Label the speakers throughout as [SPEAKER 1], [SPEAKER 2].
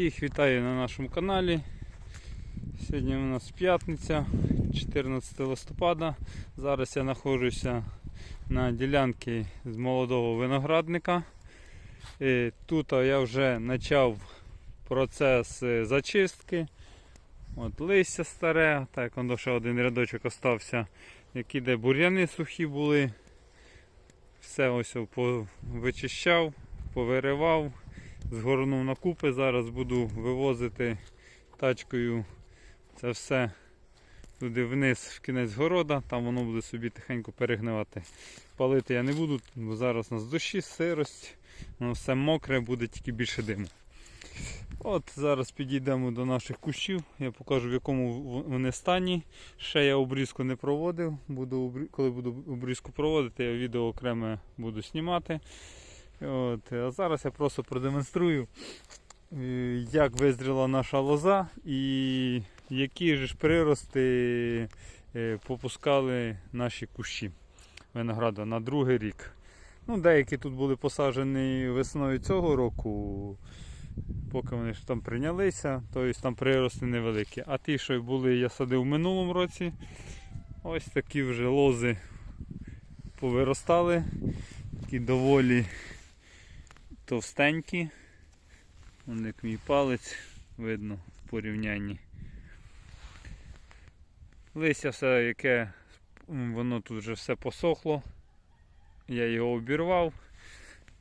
[SPEAKER 1] Всіх вітаю на нашому каналі. Сьогодні у нас п'ятниця, 14 листопада. Зараз я знаходжуся на ділянці з молодого виноградника. Е, Тут я вже почав процес е, зачистки. От листя старе, так воно ще один рядочок остався, які де бур'яни сухі були. Все ось вичищав, повиривав згорнув на купи. Зараз буду вивозити тачкою це все туди вниз в кінець города, там воно буде собі тихенько перегнивати. Палити я не буду, бо зараз у нас дощі, сирость, воно все мокре, буде тільки більше диму. От Зараз підійдемо до наших кущів, я покажу в якому вони стані. Ще я обрізку не проводив. Буду, коли буду обрізку проводити, я відео окреме буду знімати. От, а зараз я просто продемонструю, е, як визріла наша лоза і які ж прирости е, попускали наші кущі винограду на другий рік. Ну, деякі тут були посаджені весною цього року, поки вони ж там прийнялися, тобто там прирости невеликі. А ті, що були, я садив в минулому році, ось такі вже лози повиростали, такі доволі товстенькі. Вон як мій палець видно в порівнянні. Листя все, яке воно тут вже все посохло. Я його обірвав.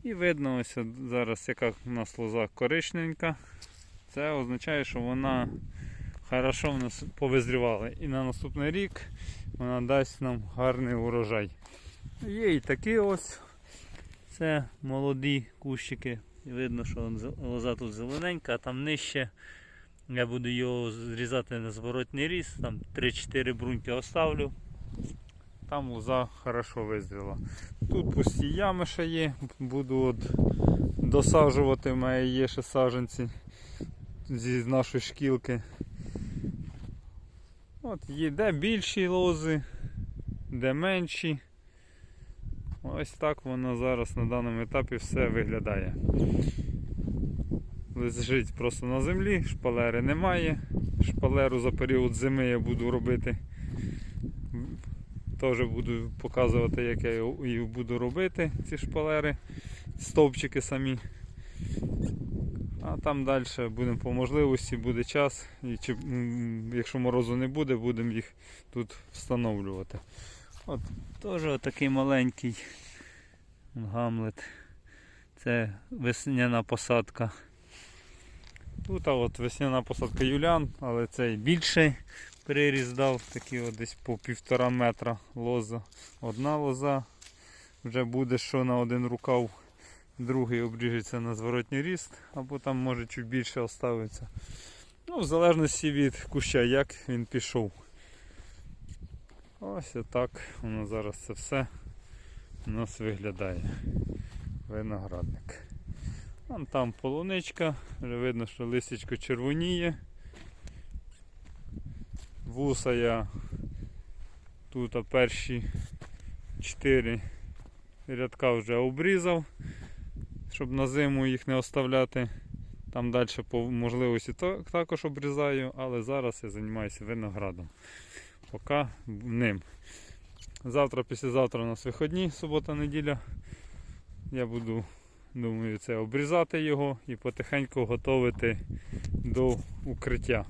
[SPEAKER 1] І видно ось зараз яка у нас лоза коричненька. Це означає, що вона хорошо в нас повизрівала. І на наступний рік вона дасть нам гарний урожай. Є і такі ось. Це молоді кущики. Видно, що лоза тут зелененька, а там нижче я буду його зрізати на зворотний ріс, там 3-4 бруньки оставлю. Там лоза хорошо визріла. Тут пусті ями ще є, буду от досаджувати, мене є ще саджанці зі нашої шкілки. От є де більші лози, де менші. Ось так воно зараз на даному етапі все виглядає. Лежить просто на землі, шпалери немає. Шпалеру за період зими я буду робити. Теж буду показувати, як я їх буду робити, ці шпалери, стовпчики самі. А там далі будемо по можливості, буде час. І чи, якщо морозу не буде, будемо їх тут встановлювати. От теж такий маленький гамлет. Це весняна посадка. Тут а от весняна посадка Юлян, але цей більший приріз дав, такий от десь по півтора метра лоза. Одна лоза вже буде що на один рукав, другий обріжеться на зворотній ріст, або там може чуть більше оставиться. Ну, в залежності від куща, як він пішов. Ось отак воно зараз це все у нас виглядає. Виноградник. Вон там полуничка, вже видно, що листячко червоніє. Вуса я тут перші 4 рядка вже обрізав, щоб на зиму їх не оставляти. Там далі по можливості також обрізаю, але зараз я займаюся виноградом. Поки ним. Завтра, післязавтра у нас виходні, субота-неділя. Я буду, думаю, це обрізати його і потихеньку готувати до укриття.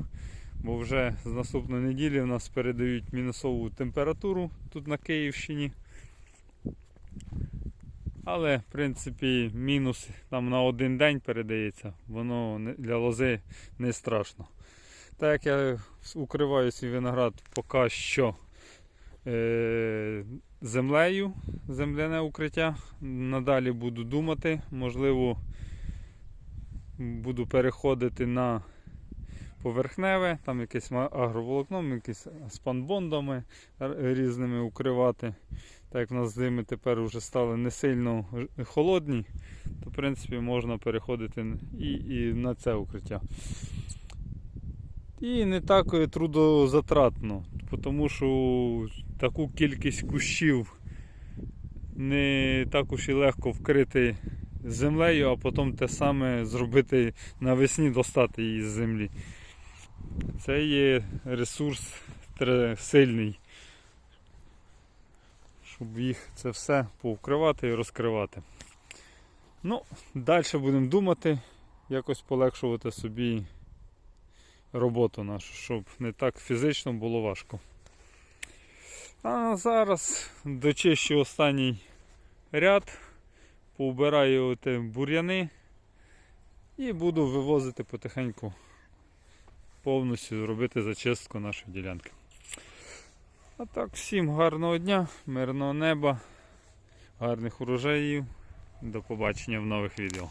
[SPEAKER 1] Бо вже з наступної неділі у нас передають мінусову температуру тут на Київщині. Але, в принципі, мінус там на один день передається, воно для лози не страшно. Так як я укриваю свій виноград поки що е, землею, земляне укриття. Надалі буду думати, можливо, буду переходити на поверхневе, там якесь агроволокном, якісь спанбондами різними укривати. Так як в нас зими тепер вже стали не сильно холодні, то в принципі можна переходити і, і на це укриття. І не так е, трудозатратно, тому що таку кількість кущів не так уж і легко вкрити землею, а потім те саме зробити навесні, достати її з землі. Це є ресурс сильний, щоб їх це все повкривати і розкривати. Ну, далі будемо думати, якось полегшувати собі роботу нашу, щоб не так фізично було важко. А зараз дочищу останній ряд, поубираю бур'яни і буду вивозити потихеньку повністю робити зачистку нашої ділянки. А так, всім гарного дня, мирного неба, гарних урожаїв. До побачення в нових відео.